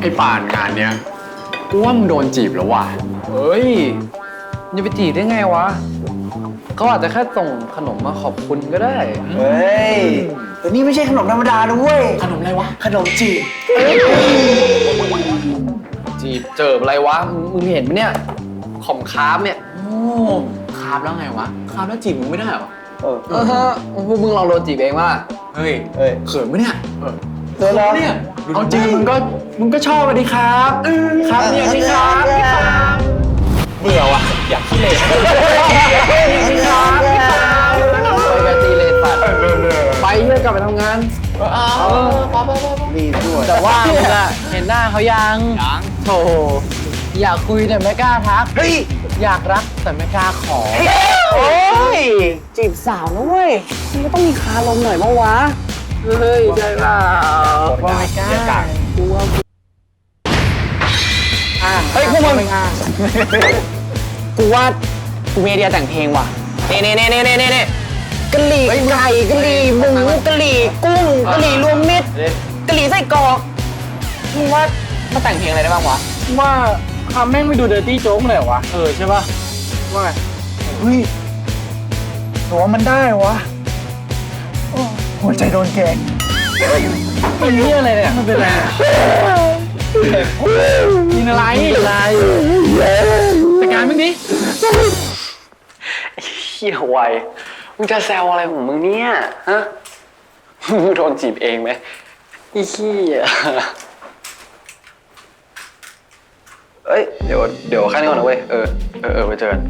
ไอ้ป่านงานเนี้ยกูว่ามึงโดนจีบแล้วว่ะ เฮ้ยจะไปจีบได้ไงวะ เขาอาจจะแค่ส่งขนมมาขอบคุณก็ได้ เฮ้ยแต่นี่ไม่ใช่ขนมธรรมดานะเว้ย ขนมอะไรวะ ขนมจีบ จีบเจออะไรวะ มึงมึงเห็นไหมเนี่ยของคาร์ฟเนี่ย โอ้คาบแล้วไงวะ คาบแล้วจีบมึงไม่ได้เหรอ เออเออฮะพวกมึงลองโดนจีบเองว่า เฮ้ยเฮ้ยเขินปะเนี่ยเจอแล้วเนี่ย เอาจริงมึงก็มึงก็ชอบมาดิครับครับเนี่ยสิครับเบื่อว่ะอยากขี้เหร่ไปกันตีเลยสัตว์ไปเพื่อกลับไปทำงานรีบด้วยแต่ว่ามึงอะเห็นหน้าเขายังยังโธ่อยากคุยแต่ไม่กล้าทักเฮ้ยอยากรักแต่ไม่กล้าขอโอ้ยจีบสาวนะเว้ยมันก็ต้องมีคาลมหน่อยปะวะ เฮ้ยได้เปล่าว่าไม่กล้ากูว่าเฮ้ยพวกมึงกูว่ากูมีไอเดียแต่งเพลงว่ะเน่เน่เน่เน่เน่เน่กะหรี่ไก่กะหรี่หมูกะหรี่กุ้งกะหรี่รวมมิตรกะหรี่ไส้กรอกมึงว่ามาแต่งเพลงอะไรได้บ้างวะว่าคำแม่งไม่ดูเดอร์ตี้โจ๊กเลยวะเออใช่ป่ะว่าไงเฮ้ยตัวมันได้วะ หัวใจโดนแกงเป็นนี่อะไรเนี่ยมันเป็นอะไรเนี่ยกินอะไรอะไรแต่การมึงดิเฮียไวมึงจะแซวอะไรของมึงเนี่ยฮะมึงโดนจีบเองไหมไอ้เฮียเอ้ยเดี๋ยวเดี๋ยวแค่นี้ก่อนนะเว้ยเออเออเออไปเจอกัน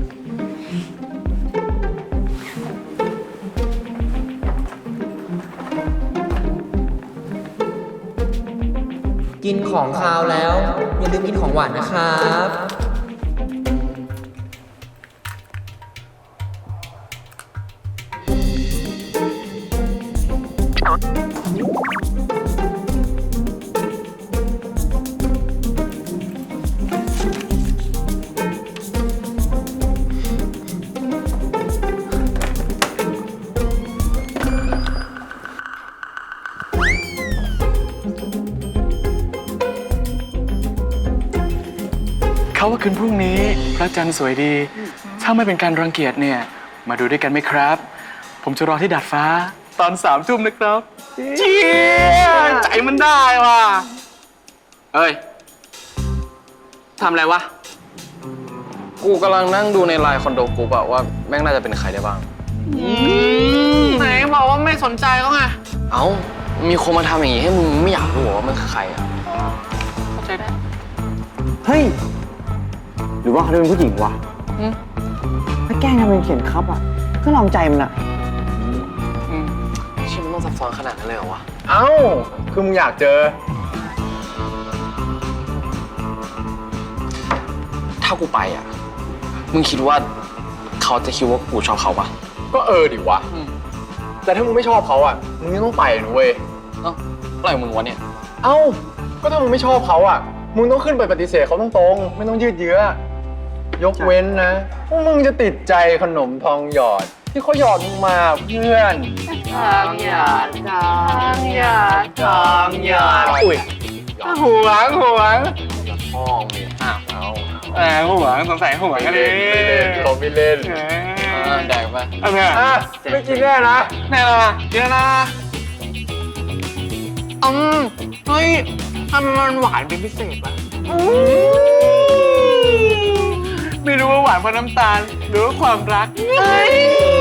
กินของคาวแล้ว อย่าลืมกินของหวานนะครับ เขาว่าคืนพรุ่งนี้พระจันทร์สวยดี ถ้าไม่เป็นการรังเกียจเนี่ย มาดูด้วยกันไหมครับ ผมจะรอที่ดาดฟ้าตอนสามทุ่มนะครับเจี๊ยใจมันได้ว่ะเฮ้ยทำอะไรวะ กูกำลังนั่งดูในไลน์คอนโดกูอะว่าแม่งน่าจะเป็นใครได้บ้าง ไหนบอกว่าไม่สนใจเขาไง เอ้า มีคนมาทำอย่างงี้ให้มึงไม่อยากรู้เหรอว่ามันคือใครอะเข้าใจได้ เฮ้ยห รือว่าเขาจะเป็นผู้หญิงวะถ้าแกล้งทำเป็นเขียนครับอะ ก็ลองใจมันอะชื่อมันต้องซับซ้อนขนาดนั้นเลยเหรอวะ เอ้า คือมึงอยากเจอ ถ้ากูไปอะมึงคิดว่าเขาจะคิดว่ากูชอบเขาปะ ก็เออดิวะแต่ถ้ามึงไม่ชอบเขาอะ มึงยังต้องไปนะเว้ย เอ้าอะไรของมึงวะเนี่ย เอ้า ก็ถ้ามึงไม่ชอบเขาอะ มึงต้องขึ้นไปปฏิเสธเขาตรงๆ ไม่ต้องยืดเยื้อ ยกเว้นนะพวกมึงจะติดใจขนมทองหยอด ที่เขาหยอดมึงมาเพื่อนทางหยาดทางหยาดทางหยาดอุ้ยหวงหวงห้องเนี่ยอ้าวเอาแหมหวงสงสัยหวงกันไม่เลเล่นไม่เล่นเขาไม่เล่นอ่าได้ปะเอาเนี่ยอะไม่กินแน่นะแน่นอนเดี๋ยวนะอืมเฮ้ยทำไมมันหวานเป็นพิเศษวะ ไม่รู้ว่าหวานเพราะน้ำตาลหรือว่าความรักเฮ้ย